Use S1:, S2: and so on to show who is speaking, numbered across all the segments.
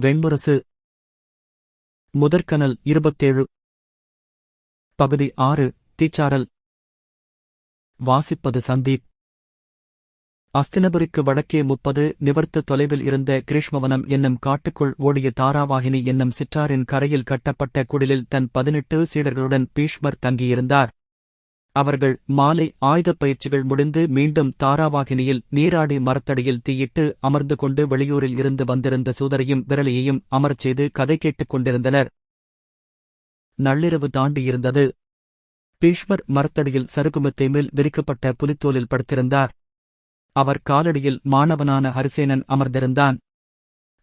S1: வெண்முரசு. முதற்கனல் இருபத்தேழு. பகுதி ஆறு தீச்சாரல் வாசிப்பது சந்தீப். அஸ்தினபுரிக்கு வடக்கே முப்பது நிவர்த்த தொலைவில் இருந்த கிரீஷ்மவனம் என்னும் காட்டுக்குள் ஓடிய தாராவாகினி என்னும் சிற்றாரின் கரையில் கட்டப்பட்ட குடிலில் தன் பதினெட்டு சீடர்களுடன் பீஷ்மர் தங்கியிருந்தார். அவர்கள் மாலை ஆயுதப் பயிற்சிகள் முடிந்து மீண்டும் தாராவாகினியில் நீராடி மரத்தடியில் தீயிட்டு அமர்ந்து கொண்டு வெளியூரில் இருந்து வந்திருந்த சூதரையும் விரலியையும் அமரச் செய்து கதை கேட்டுக் கொண்டிருந்தனர். நள்ளிரவு தாண்டியிருந்தது. பீஷ்மர் மரத்தடியில் சருகுமத்தை மேல் விரிக்கப்பட்ட புலித்தோலில் படுத்திருந்தார். அவர் காலடியில் மாணவனான ஹரிசேனன் அமர்ந்திருந்தான்.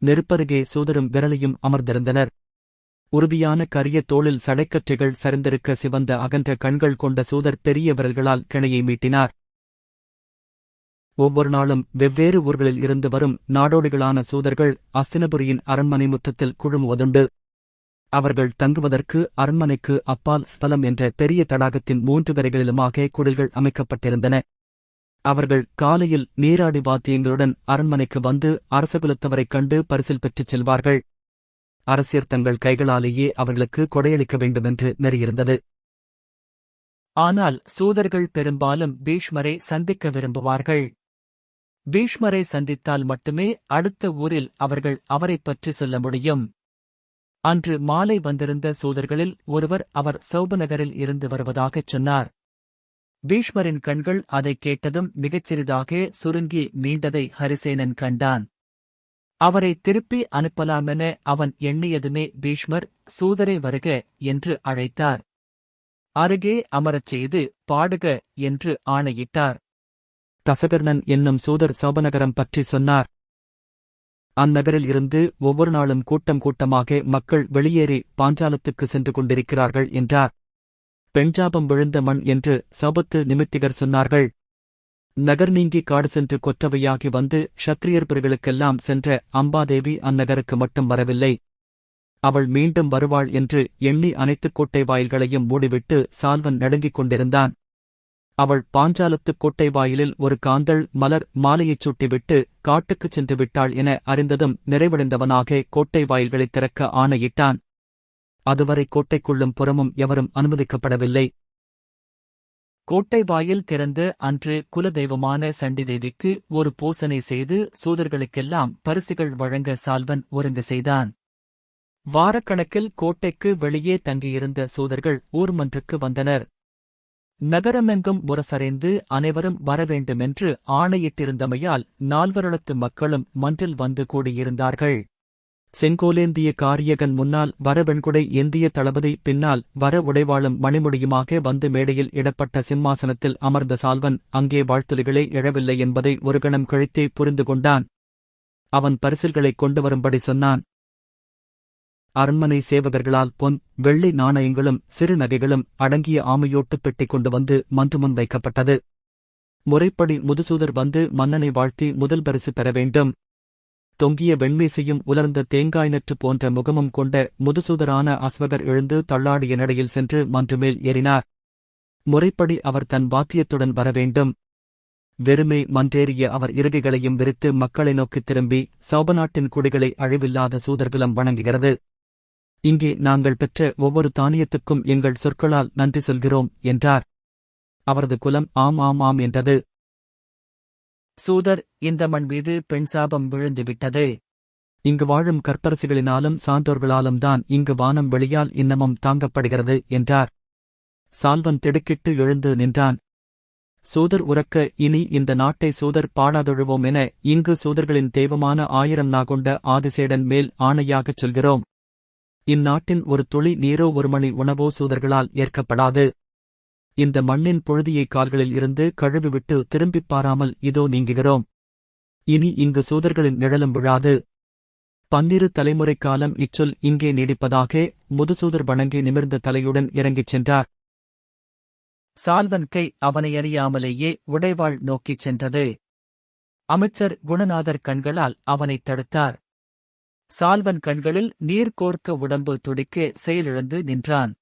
S1: நெருப்பருகே சூதரும் விரலியும் அமர்ந்திருந்தனர். உறுதியான கரிய தோளில் சடைக்கற்றைகள் சரிந்திருக்க சிவந்த அகன்ற கண்கள் கொண்ட சூதர் பெரிய விரல்களால் கிணையை மீட்டினார். ஒவ்வொரு நாளும் வெவ்வேறு ஊர்களில் இருந்து வரும் நாடோடிகளான சூதர்கள் அஸ்தினபுரியின் அரண்மனை முற்றத்தில் குழுமுவதுண்டு. அவர்கள் தங்குவதற்கு அரண்மனைக்கு அப்பால் ஸ்தலம் என்ற பெரிய தடாகத்தின் மூன்று கரைகளிலுமாக குடில்கள் அமைக்கப்பட்டிருந்தன. அவர்கள் காலையில் நீராடி வாத்தியங்களுடன் அரண்மனைக்கு வந்து அரசகுலத்தவரைக் கண்டு பரிசில் பெற்றுச் செல்வார்கள். அரசியர் தங்கள் கைகளாலேயே அவர்களுக்கு கொடையளிக்க வேண்டுமென்று நெறியிருந்தது. ஆனால் சூதர்கள் பெரும்பாலும் பீஷ்மரை சந்திக்க விரும்புவார்கள். பீஷ்மரை சந்தித்தால் மட்டுமே அடுத்த ஊரில் அவர்கள் அவரைப் பற்றி சொல்ல முடியும். அன்று மாலை வந்திருந்த சூதர்களில் ஒருவர் அவர் சௌபநகரில் இருந்து வருவதாகச் சொன்னார். பீஷ்மரின் கண்கள் அதைக் கேட்டதும் மிகச்சிறிதாக சுருங்கி நீண்டதை ஹரிசேனன் கண்டான். அவரை திருப்பி அனுப்பலாமென அவன் எண்ணியதுமே பீஷ்மர் சூதரே வருக என்று அழைத்தார். அருகே அமரச் செய்து பாடுக என்று ஆணையிட்டார். தசகர்ணன் என்னும் சூதர் சோபநகரம் பற்றி சொன்னார். அந்நகரில் இருந்து ஒவ்வொரு நாளும் கூட்டம் கூட்டமாக மக்கள் வெளியேறி பாஞ்சாலத்துக்கு சென்று கொண்டிருக்கிறார்கள் என்றார். பெஞ்சாபம் விழுந்த மண் என்று சபத்து நிமித்திகர் சொன்னார்கள். நகர் நீங்கி காடு சென்று கொற்றவையாகி வந்து ஷத்திரியர் சென்ற அம்பாதேவி அந்நகருக்கு மட்டும் வரவில்லை. அவள் மீண்டும் வருவாள் என்று எண்ணி அனைத்து கோட்டை வாயில்களையும் மூடிவிட்டு சால்வன் நடுங்கிக் கொண்டிருந்தான். அவள் பாஞ்சாலத்துக் கோட்டை வாயிலில் ஒரு காந்தள் மலர் மாலையைச் சுட்டிவிட்டு காட்டுக்குச் சென்று விட்டாள் என அறிந்ததும் நிறைவடைந்தவனாக கோட்டை வாயில்களைத் திறக்க ஆணையிட்டான். அதுவரை கோட்டைக்குள்ளும் புறமும் எவரும் அனுமதிக்கப்படவில்லை. கோட்டை வாயில் திறந்து அன்று குலதெய்வமான சண்டிதேவிக்கு ஒரு பூசனை செய்து சூதர்களுக்கெல்லாம் பரிசுகள் வழங்க சால்வன் ஒருங்கு செய்தான். வாரக்கணக்கில் கோட்டைக்கு வெளியே தங்கியிருந்த சூதர்கள் ஊர்மன்றுக்கு வந்தனர். நகரமெங்கும் முரசறைந்து அனைவரும் வரவேண்டுமென்று ஆணையிட்டிருந்தமையால் நால்வருளத்து மக்களும் மன்றில் வந்து கூடியிருந்தார்கள். செங்கோலேந்திய காரியகன் முன்னால் வர வெண்குடை ஏந்திய தளபதி பின்னால் வர உடைவாளும் மணிமுடியுமாக வந்து மேடையில் இடப்பட்ட சிம்மாசனத்தில் அமர்ந்த சால்வன் அங்கே வாழ்த்துலிகளே எழவில்லை என்பதை ஒரு கணம் கழித்தே புரிந்து கொண்டான். அவன் பரிசில்களைக் கொண்டு வரும்படி சொன்னான். அரண்மனை சேவகர்களால் பொன் வெள்ளி நாணயங்களும் சிறு நகைகளும் அடங்கிய ஆமையோட்டுப் பெட்டி கொண்டு வந்து மன்று முன் வைக்கப்பட்டது. முறைப்படி முதுசூதர் வந்து மன்னனை வாழ்த்தி முதல் பரிசு பெற வேண்டும். தொங்கிய வெண்மீசையும் உலர்ந்த தேங்காய் நற்று போன்ற முகமும் கொண்ட முதுசூதரான அஸ்வகர் எழுந்து தள்ளாடிய நடையில் சென்று மன்றுமேல் ஏறினார். முறைப்படி அவர் தன் வாத்தியத்துடன் வரவேண்டும். வெறுமே மன்றேறிய அவர் இருகைகளையும் விரித்து மக்களை நோக்கித் திரும்பி சௌபநாட்டின் குடிகளை அழிவில்லாத சூதர்குலம் வணங்குகிறது. இங்கே நாங்கள் பெற்ற ஒவ்வொரு தானியத்துக்கும் எங்கள் சொற்களால் நன்றி சொல்கிறோம் என்றார். அவரது குலம் ஆம் ஆம் ஆம் என்றது. சூதர் இந்த மண் மீது பெண் சாபம் விழுந்துவிட்டது. இங்கு வாழும் கற்பரசிகளினாலும் சான்றோர்களாலும் தான் இங்கு வானம் வெளியால் இன்னமும் தாங்கப்படுகிறது என்றார். சால்வன் திடுக்கிட்டு எழுந்து நின்றான். சூதர் உறக்க இனி இந்த நாட்டை சூதர் பாடாதொழுவோம் என இங்கு சூதர்களின் தெய்வமான ஆயிரம் நாகொண்ட ஆதிசேடன் மேல் ஆணையாகச் சொல்கிறோம். இந்நாட்டின் ஒரு துளி நீரோ ஒரு மணி உணவோ சூதர்களால் ஏற்கப்படாது. இந்த மண்ணின் புழுதியை கால்களில் இருந்து கழுவிவிட்டு திரும்பிப் பாராமல் இதோ நீங்குகிறோம். இனி இங்கு சூதர்களின் நிழலும் விழாது. பன்னிரு தலைமுறை காலம் இச்சொல் இங்கே நீடிப்பதாக முதுசூதர் வணங்கி நிமிர்ந்த தலையுடன் இறங்கிச் சென்றார். சால்வன் கை அவனை அறியாமலேயே உடைவாள் நோக்கிச் சென்றது. அமைச்சர் குணநாதர் கண்களால் அவனைத் தடுத்தார். சால்வன் கண்களில் நீர் கோர்க்க உடம்பு துடிக்க செயலிழந்து நின்றான்.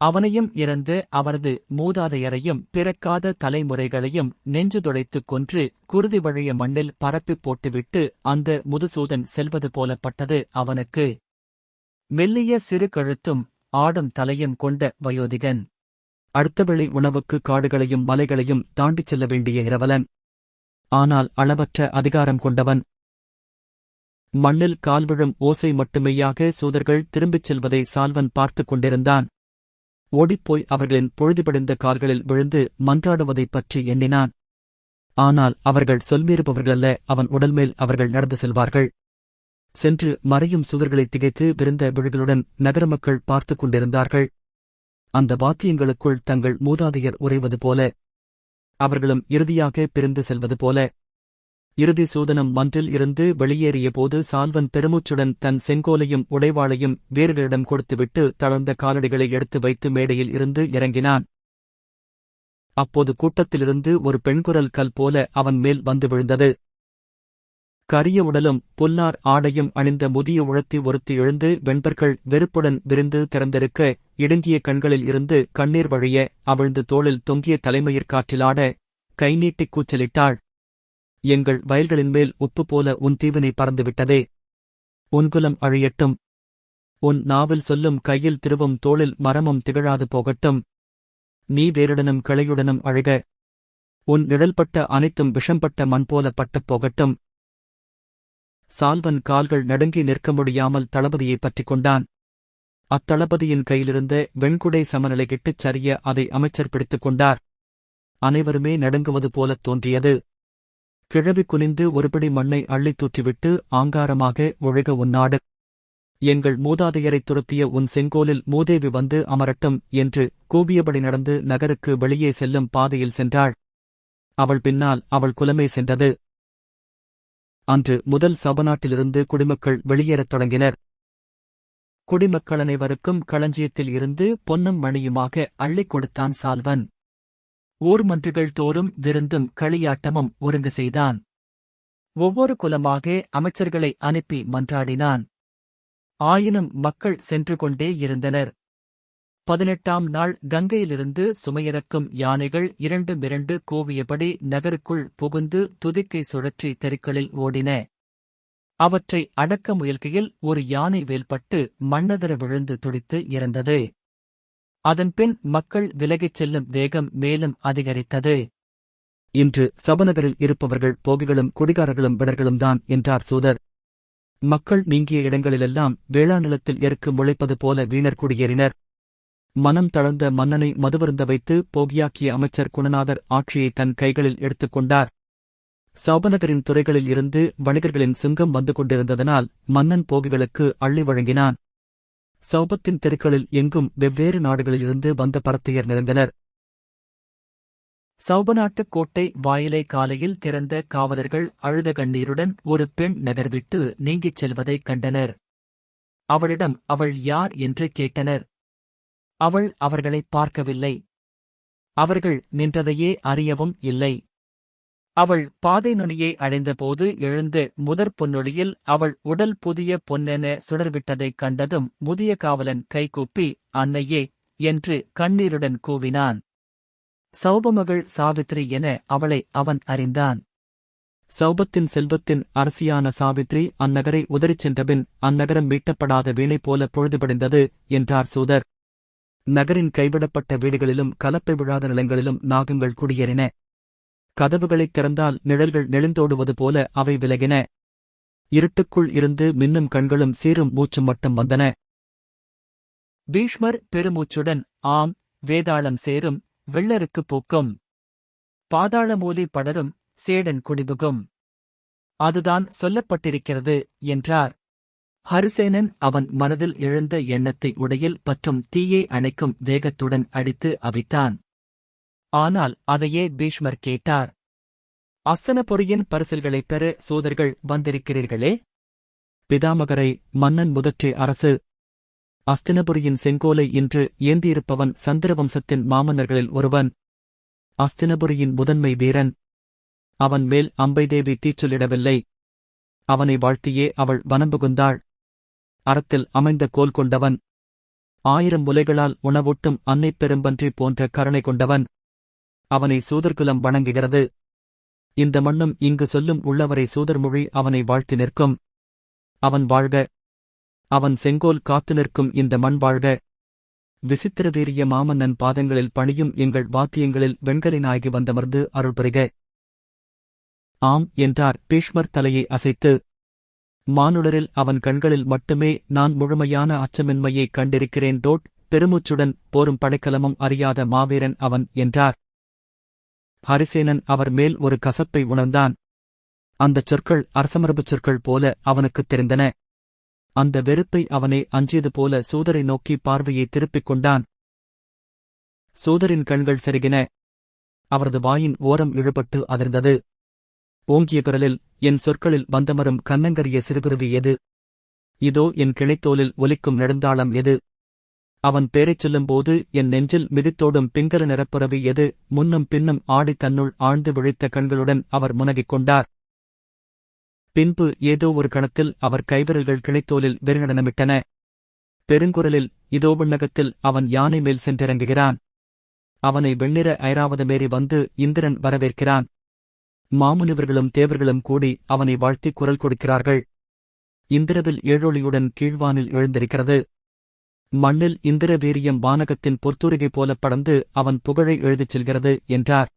S2: அவனையும் இறந்து அவரது மூதாதையரையும் பிறக்காத தலைமுறைகளையும் நெஞ்சு துடைத்துக் கொன்று குருதி வழிய மண்ணில் பரப்பி போட்டுவிட்டு அந்த முதுசூதன் செல்வது போலப்பட்டது அவனுக்கு. மெல்லிய சிறு கழுத்தும் ஆடும் தலையும் கொண்ட வயோதிகன்.
S1: அடுத்தவெளி உணவுக்கு காடுகளையும் மலைகளையும் தாண்டிச் செல்ல வேண்டிய இரவலன். ஆனால் அளவற்ற அதிகாரம் கொண்டவன். மண்ணில் கால்விழும் ஓசை மட்டுமேயாக சூதர்கள் திரும்பிச் செல்வதை சால்வன் பார்த்துக் கொண்டிருந்தான். ஓடிப்போய் அவர்களின் பொழுதுபடிந்த கால்களில் விழுந்து மன்றாடுவதைப் பற்றி எண்ணினான். ஆனால் அவர்கள் சொல்மீறுபவர்களல்ல அவன் உடல்மேல் அவர்கள் நடந்து செல்வார்கள். சென்று மறையும் சுவர்களை திகைத்து விருந்த விழிகளுடன் நகர மக்கள் பார்த்துக் கொண்டிருந்தார்கள். அந்த வாத்தியங்களுக்குள் தங்கள் மூதாதையர் உறைவது போல அவர்களும் இறுதியாக பிரிந்து செல்வது போல இறுதி சூதனம் மன்றில் இருந்து வெளியேறிய போது சால்வன் பெருமூச்சுடன் தன் செங்கோலையும் உடைவாளையும் வீரர்களிடம் கொடுத்துவிட்டு தளர்ந்த காலடிகளை எடுத்து வைத்து மேடையில் இருந்து இறங்கினான். அப்போது கூட்டத்திலிருந்து ஒரு பெண்குரல் கல் போல அவன் மேல் வந்து விழுந்தது. கரிய உடலும் புல்லார் ஆடையும் அணிந்த முதிய உழத்தி ஒருத்தி எழுந்து வெண்பர்கள் வெறுப்புடன் விரிந்து திறந்திருக்க இடுங்கிய கண்களில் இருந்து கண்ணீர் வழிய அவிழ்ந்து தோளில் தொங்கிய தலைமயிர் காற்றிலாட கைநீட்டிக் கூச்சலிட்டாள். எங்கள் வயல்களின் மேல் உப்பு போல உன் தீவினை பறந்துவிட்டதே. உன் குலம் அழியட்டும். உன் நாவில் சொல்லும் கையில் திருவும் தோளில் மரமும் திகழாது போகட்டும். நீ வேருடனும் கிளையுடனும் அழுக. உன் நிழல்பட்ட அனைத்தும் விஷம்பட்ட மண் போல பட்டப் போகட்டும். சால்வன் கால்கள் நடுங்கி நிற்க முடியாமல் தளபதியைப் பற்றிக் கொண்டான். அத்தளபதியின் கையிலிருந்த வெண்குடை சமநிலை கிட்டுச் சரிய அதை அமைச்சர் பிடித்துக் கொண்டார். அனைவருமே நடுங்குவது போலத் தோன்றியது. கிழவி குனிந்து ஒருபடி மண்ணை அள்ளித் தூற்றிவிட்டு ஆங்காரமாக ஒழுக உன்னாடு எங்கள் மூதாதையரைத் துரத்திய உன் செங்கோலில் மூதேவி வந்து அமரட்டும் என்று கூவியபடி நடந்து நகருக்கு வெளியே செல்லும் பாதையில் சென்றாள். அவள் பின்னால் அவள் குலமே சென்றது. அன்று முதல் சபநாட்டிலிருந்து குடிமக்கள் வெளியேறத் தொடங்கினர். குடிமக்கள் அனைவருக்கும் களஞ்சியத்தில் இருந்து பொன்னும் மணியுமாக அள்ளிக் கொடுத்தான் சால்வன். ஊர்மன்றுகள் தோறும் விருந்தும் களியாட்டமும் ஒருங்கு செய்தான். ஒவ்வொரு குலமாக அமைச்சர்களை அனுப்பி மன்றாடினான். ஆயினும் மக்கள் சென்று கொண்டே இருந்தனர். பதினெட்டாம் நாள் கங்கையிலிருந்து சுமையிறக்கும் யானைகள் இரண்டு மிரண்டு கூவியபடி நகருக்குள் புகுந்து துதிக்கை சுழற்றி தெருக்களில் ஓடின. அவற்றை அடக்க முயல்கையில் ஒரு யானை வேல்பட்டு மண்ணதர விழுந்து துடித்து இறந்தது. அதன்பின் மக்கள் விலகிச் செல்லும் வேகம் மேலும் அதிகரித்தது. இன்று சபநகரில் இருப்பவர்கள் போகிகளும் குடிகாரர்களும் விடர்களும் தான் என்றார் சூதர். மக்கள் நீங்கிய இடங்களிலெல்லாம் வேளாண் நிலத்தில் எருக்கு முளைப்பது போல வீணர் குடியேறினர். மனம் தளர்ந்த மன்னனை மதுவருந்த வைத்து போகியாக்கிய அமைச்சர் குணநாதர் ஆட்சியை தன் கைகளில் எடுத்துக் கொண்டார். சௌபநகரின் துறைகளில் இருந்து வணிகர்களின் சுங்கம் வந்து கொண்டிருந்ததனால் மன்னன் போகிகளுக்கு அள்ளி வழங்கினான். சௌபத்தின் தெருக்களில் எங்கும் வெவ்வேறு நாடுகளிலிருந்து வந்த பரத்தையர் நிறைந்தனர்.
S2: சௌபநாட்டுக் கோட்டை வாயிலை காலையில் திறந்த காவலர்கள் அழுத கண்ணீருடன் ஒரு பெண் நகர்விட்டு நீங்கிச் செல்வதைக் கண்டனர். அவளிடம் அவள் யார் என்று கேட்டனர். அவள் அவர்களைப் பார்க்கவில்லை. அவர்கள் நின்றதையே அறியவும் இல்லை. அவள் பாதை நுனியை அடைந்தபோது எழுந்து முதற் பொன்னொழியில் அவள் உடல் புதிய பொன்னென சுடர்விட்டதைக் கண்டதும் முதிய காவலன் கைகூப்பி அன்னையே! என்று கண்ணீருடன் கூவினான். சௌபமகள் சாவித்ரி என அவளை அவன் அறிந்தான்.
S1: சௌபத்தின் செல்வத்தின் அரசியான சாவித்ரி அந்நகரை உதறிச் சென்றபின் அந்நகரம் மீட்டப்படாத வீணை போல பொழுதுபடிந்தது என்றார் சூதர். நகரின் கைவிடப்பட்ட வீடுகளிலும் கலப்பை விழாத நிலங்களிலும் நாகங்கள் குடியேறின. கதவுகளைத் திறந்தால் நிழல்கள் நெளிந்தோடுவது போல அவை விலகின. இருட்டுக்குள் இருந்து மின்னும் கண்களும் சீரும் மூச்சும் மட்டும் வந்தன.
S2: பீஷ்மர் பெருமூச்சுடன் ஆம் வேதாளம் சேரும் வெள்ளருக்கு பூக்கும். பாதாளமூலி படரும் சேடன் குடிபுகும். அதுதான் சொல்லப்பட்டிருக்கிறது என்றார். ஹரிசேனன் அவன் மனதில் எழுந்த எண்ணத்தை உடையில் பற்றும் தீயை அணைக்கும் வேகத்துடன் அடித்து அவித்தான். ஆனால் அதையே பீஷ்மர் கேட்டார். அஸ்தனபுரியின் பரிசில்களைப் பெற சோதர்கள் வந்திருக்கிறீர்களே?
S1: பிதாமகரை மன்னன் முதற்றே அரசு. அஸ்தினபுரியின் செங்கோலை இன்று ஏந்தியிருப்பவன் சந்திரவம்சத்தின் மாமன்னர்களில் ஒருவன். அஸ்தினபுரியின் முதன்மை வீரன். அவன் மேல் அம்பைதேவி தீச்சொல்லிடவில்லை அவனை வாழ்த்தியே அவள் வனம்புகுந்தாள். அறத்தில் அமைந்த கோல் கொண்டவன். ஆயிரம் முலைகளால் உணவூட்டும் அன்னை பெரும்பன்றி போன்ற கருணை கொண்டவன். அவனை சூதர்குலம் வணங்குகிறது. இந்த மண்ணும் இங்கு சொல்லும் உள்ளவரை சூதர்மொழி அவனை வாழ்த்தி நிற்கும். அவன் வாழ்க. அவன் செங்கோல் காத்து நிற்கும் இந்த மண் வாழ்க. விசித்திர வீரிய மாமன்னன் பாதங்களில் பணியும் எங்கள் வாத்தியங்களில் வெண்கலினாகி வந்தமர்ந்து அருள்புரிக ஆம் என்றார் பீஷ்மர் தலையை அசைத்து. மானுடரில் அவன் கண்களில் மட்டுமே நான் முழுமையான அச்சமின்மையைக் கண்டிருக்கிறேன் டோட் பெருமூச்சுடன் போரும் படைக்கலமும் அறியாத மாவீரன் அவன் என்றார். ஹரிசேனன் அவர் மேல் ஒரு கசப்பை உணர்ந்தான். அந்தச் சொற்கள் அரசமரபுச் சொற்கள் போல அவனுக்குத் தெரிந்தன. அந்த வெறுப்பை அவனை அஞ்சியது போல சூதரை நோக்கி பார்வையை திருப்பிக் கொண்டான். சூதரின் கண்கள் செருகின. அவரது வாயின் ஓரம் இழுபட்டு அதிர்ந்தது. ஓங்கிய குரலில் என் சொற்களில் வந்தமரும் கண்ணங்கரிய சிறுகுருவி எது? இதோ என் கிளைத்தோலில் ஒலிக்கும் நெடுந்தாளம் எது? அவன் பேரைச் சொல்லும்போது என் நெஞ்சில் மிதித்தோடும் பிங்கர நிறப்புறவி எது? முன்னும் பின்னும் ஆடி தன்னுள் ஆழ்ந்து விழித்த கண்களுடன் அவர் முனகிக் கொண்டார். பின்பு ஏதோ ஒரு கணத்தில் அவர் கைவிரல்கள் கிளைத்தோலில் வெறிநடனமிட்டன பெருங்குரலில் இதோ விண்ணகத்தில் அவன் யானை மேல் சென்றிறங்குகிறான். அவனை வெண்ணிற ஐராவதமேறி வந்து இந்திரன் வரவேற்கிறான். மாமுனிவர்களும் தேவர்களும் கூடி அவனை வாழ்த்தி குரல் கொடுக்கிறார்கள். இந்திரவில் ஏழொளியுடன் கீழ்வானில் எழுந்திருக்கிறது. மண்ணில் இந்திர வீரியம் வானகத்தின் பொற்துருகை போலப் படர்ந்து அவன் புகழை எழுதிச் செல்கிறது என்றார்.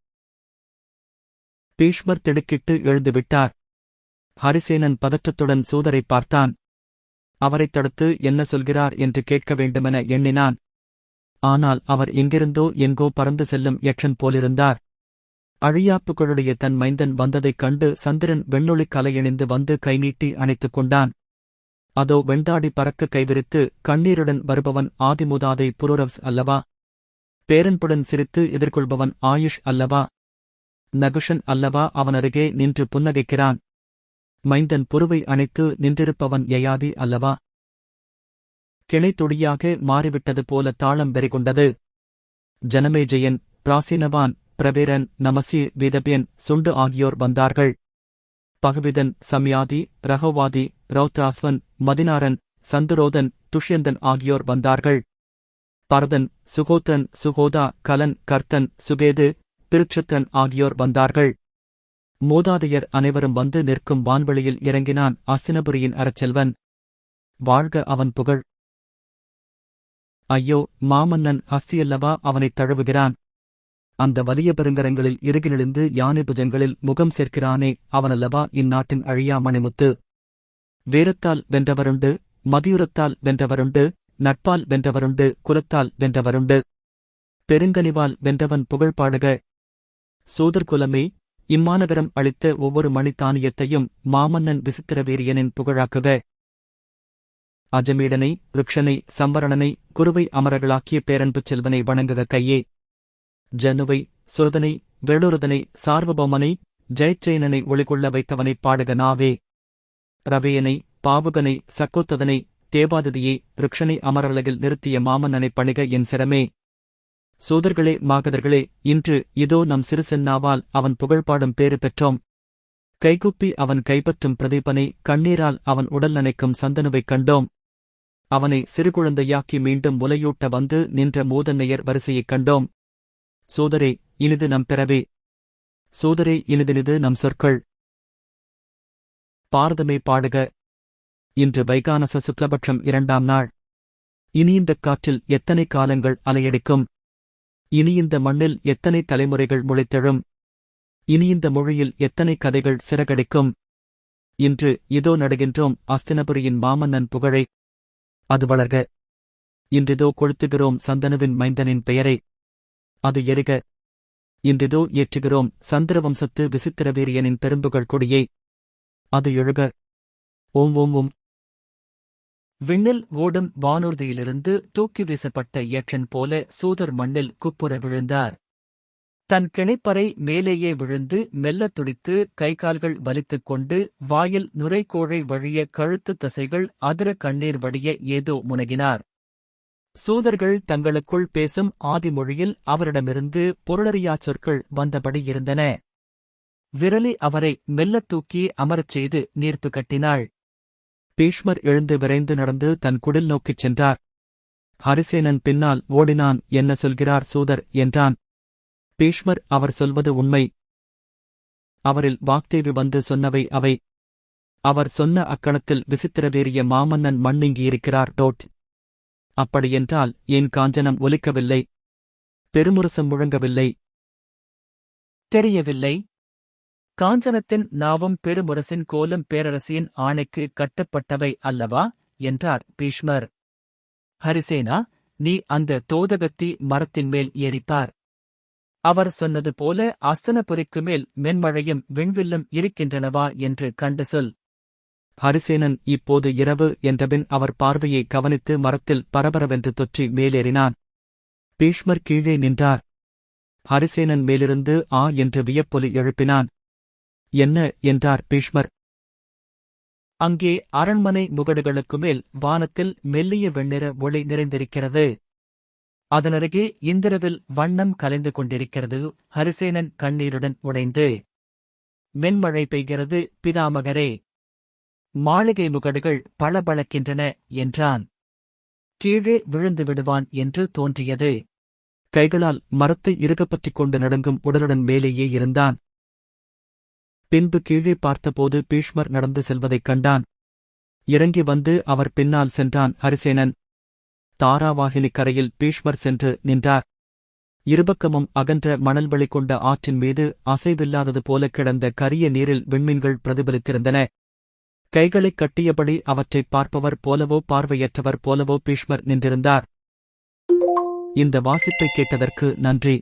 S1: பீஷ்மர் திடுக்கிட்டு எழுந்துவிட்டார் ஹரிசேனன் பதற்றத்துடன் சூதரை பார்த்தான். அவரைத் தடுத்து என்ன சொல்கிறார் என்று கேட்க வேண்டுமென எண்ணினான். ஆனால் அவர் எங்கிருந்தோ எங்கோ பறந்து செல்லும் யக்ஷன் போலிருந்தார். அழியாப்புகளுடைய தன் மைந்தன் வந்ததைக் கண்டு சந்திரன் வெண்ணொளிக் கலையணிந்து வந்து கைநீட்டி அணைத்துக் கொண்டான். அதோ வெண்டாடி பறக்க கைவிரித்து கண்ணீருடன் வருபவன் ஆதிமுதாதை புரோரவ்ஸ் அல்லவா? பேரன்புடன் சிரித்து எதிர்கொள்பவன் ஆயுஷ் அல்லவா? நகுஷன் அல்லவா அவனருகே நின்று புன்னகைக்கிறான்? மைந்தன் புருவை அணைத்து நின்றிருப்பவன் யயாதி அல்லவா? கிளைத்தொடியாக மாறிவிட்டது போல தாளம் வெறிகொண்டது. ஜனமேஜயன் பிராசீனவான் பிரவீரன் நமசி வீதபியன் சுண்டு ஆகியோர் வந்தார்கள். பகவிதன் சம்யாதி ரகவாதி ரௌத்ராஸ்வன் மதினாரன் சந்துரோதன் துஷ்யந்தன் ஆகியோர் வந்தார்கள். பரதன் சுகோத்ரன் சுகோதா கலன் கர்த்தன் சுகேது பிருட்சத்தன் ஆகியோர் வந்தார்கள். மூதாதையர் அனைவரும் வந்து நிற்கும் வான்வெளியில் இறங்கினான் அஸ்தினபுரியின் அறச்செல்வன். வாழ்க அவன் புகழ். ஐயோ மாமன்னன் ஹஸ்தியல்லவா அவனைத் தழுவுகிறான். அந்த வலிய பெருங்கரங்களில் இறுகி நெளிந்து யானை புஜங்களில் முகம் சேர்க்கிறானே அவனல்லவா இந்நாட்டின் அழியா மணிமுத்து வீரத்தால் வென்றவருண்டு மதியுரத்தால் வென்றவருண்டு நட்பால் வென்றவருண்டு குலத்தால் வென்றவருண்டு. பெருங்கனிவால் வென்றவன் புகழ் பாடுக. இம்மாநகரம் அளித்த ஒவ்வொரு மணித்தானியத்தையும் மாமன்னன் விசித்திரவீரியனின் புகழாக்குக. அஜமீடனை ருக்ஷனை சம்பரணனை குருவை அமரர்களாக்கிய பேரன்புச் செல்வனை வணங்குக கையே. ஜனுவை சுரதனை வெளுருதனை சார்வபௌமனை ஜெயச்செயனனை ஒளிகொள்ள வைத்தவனைப் பாடுக நாவே. ரவேயனை பாவுகனை சக்கோத்ததனை தேவாததியே ருக்ஷனை அமரலகில் நிறுத்திய மாமன்னனை பணிக என் சிரமே. சோதர்களே மாகதர்களே இன்று இதோ நம் சிறுசென்னாவால் அவன் புகழ்பாடும் பேறு பெற்றோம். கைகுப்பி அவன் கைப்பற்றும் பிரதீபனை கண்ணீரால் அவன் உடல் நனைக்கும் சந்தனுவைக் கண்டோம். அவனை சிறுகுழந்தையாக்கி மீண்டும் முலையூட்ட வந்து நின்ற மூதன்னையர் வரிசையைக் கண்டோம். சோதரே இனிது நம் பிறவே. சோதரே இனிதினிது நம் சொற்கள். பாரதமே பாடுக. இன்று வைகானச சுக்லபட்சம் இரண்டாம் நாள். இனி இந்தக் காற்றில் எத்தனை காலங்கள் அலையடிக்கும்? இனி இந்த மண்ணில் எத்தனை தலைமுறைகள் முளைத்தெழும்? இனி இந்த மொழியில் எத்தனை கதைகள் சிறகடிக்கும்? இன்று இதோ நடுகின்றோம் அஸ்தினபுரியின் மாமன்னன் புகழை. அது வளர்க. இன்றிதோ கொளுத்துகிறோம் சந்தனுவின் மைந்தனின் பெயரை. அது எருக. இன்றிதோ ஏற்றுகிறோம் சந்திரவம்சத்து விசித்திரவீரியனின் பெரும்புகள் கொடியை. அது எழுக. ஓம் ஓம் ஓம்.
S2: விண்ணில் ஓடும் வானூர்தியிலிருந்து தூக்கி வீசப்பட்ட இயற்றன் போல சூதர் மண்ணில் குப்புற விழுந்தார். தன் கிணைப்பறை மேலேயே விழுந்து மெல்லத் துடித்து கைகால்கள் வலித்துக் கொண்டு வாயில் நுரைக்கோழை வழிய கழுத்து தசைகள் அதிர கண்ணீர் வடிய ஏதோ முனகினார். சூதர்கள் தங்களுக்குள் பேசும் ஆதிமொழியில் அவரிடமிருந்து பொருளறியாச் சொற்கள் வந்தபடி இருந்தன. விரலி அவரை மெல்லத் தூக்கி அமரச் செய்து நீர்ப்பு கட்டினாள்.
S1: பீஷ்மர் எழுந்து விரைந்து நடந்து தன் குடில் நோக்கிச் சென்றார். ஹரிசேனன் பின்னால் ஓடினான் என்ன சொல்கிறார் சூதர்? என்றான். பீஷ்மர் அவர் சொல்வது உண்மை. அவரில் வாக்தேவி வந்து சொன்னவை அவை. அவர் சொன்ன அக்கணத்தில் விசித்திரவேறிய மாமன்னன் மண்ணிங்கியிருக்கிறார் டோட். அப்படியென்றால் ஏன் காஞ்சனம் ஒலிக்கவில்லை? பெருமுரசம் முழங்கவில்லை?
S2: தெரியவில்லை. காஞ்சனத்தின் நாவும் பெருமுரசின் கோலும் பேரரசியின் ஆணைக்கு கட்டுப்பட்டவை அல்லவா? என்றார் பீஷ்மர். ஹரிசேனா நீ அந்த தோதகத்தி மரத்தின் மேல் ஏறிப்பார். அவர் சொன்னது போல அஸ்தனபுரிக்கு மேல் மென்மழையும் விண்வில்லும் இருக்கின்றனவா என்று கண்டு சொல்.
S1: ஹரிசேனன் இப்போது இரவு என்றபின் அவர் பார்வையை கவனித்து மரத்தில் பரபரவென்று தொற்றி மேலேறினான். பீஷ்மர் கீழே நின்றார். ஹரிசேனன் மேலிருந்து ஆ என்று வியப்பொலி எழுப்பினான். என்ன என்றார் பீஷ்மர்.
S2: அங்கே அரண்மனை முகடுகளுக்கு மேல் வானத்தில் மெல்லிய வெண்ணிற ஒளி நிறைந்திருக்கிறது. அதனருகே இந்திரவில் வண்ணம் கலைந்து கொண்டிருக்கிறது. ஹரிசேனன் கண்ணீருடன் உடைந்து மென்மழை பெய்கிறது பிதாமகரே. மாளிகை முகடுகள் பளபளக்கின்றன என்றான். கீழே விழுந்து விடுவான் என்று தோன்றியது.
S1: கைகளால் மரத்தை இறுகப்பற்றிக் கொண்டு நடுங்கும் உடலுடன் மேலேயே இருந்தான். பின்பு கீழே பார்த்தபோது பீஷ்மர் நடந்து செல்வதைக் கண்டான். இறங்கி வந்து அவர் பின்னால் சென்றான் ஹரிசேனன். தாராவாகினி கரையில் பீஷ்மர் சென்று நின்றார். இருபக்கமும் அகன்ற மணல்வெளி கொண்ட ஆற்றின் மீது அசைவில்லாதது போல கிடந்த கரிய நீரில் விண்மீன்கள் பிரதிபலித்திருந்தன. கைகளைக் கட்டியபடி அவற்றைப் பார்ப்பவர் போலவோ பார்வையற்றவர் போலவோ பீஷ்மர் நின்றிருந்தார். இந்த வாசிப்பை கேட்டதற்கு நன்றி.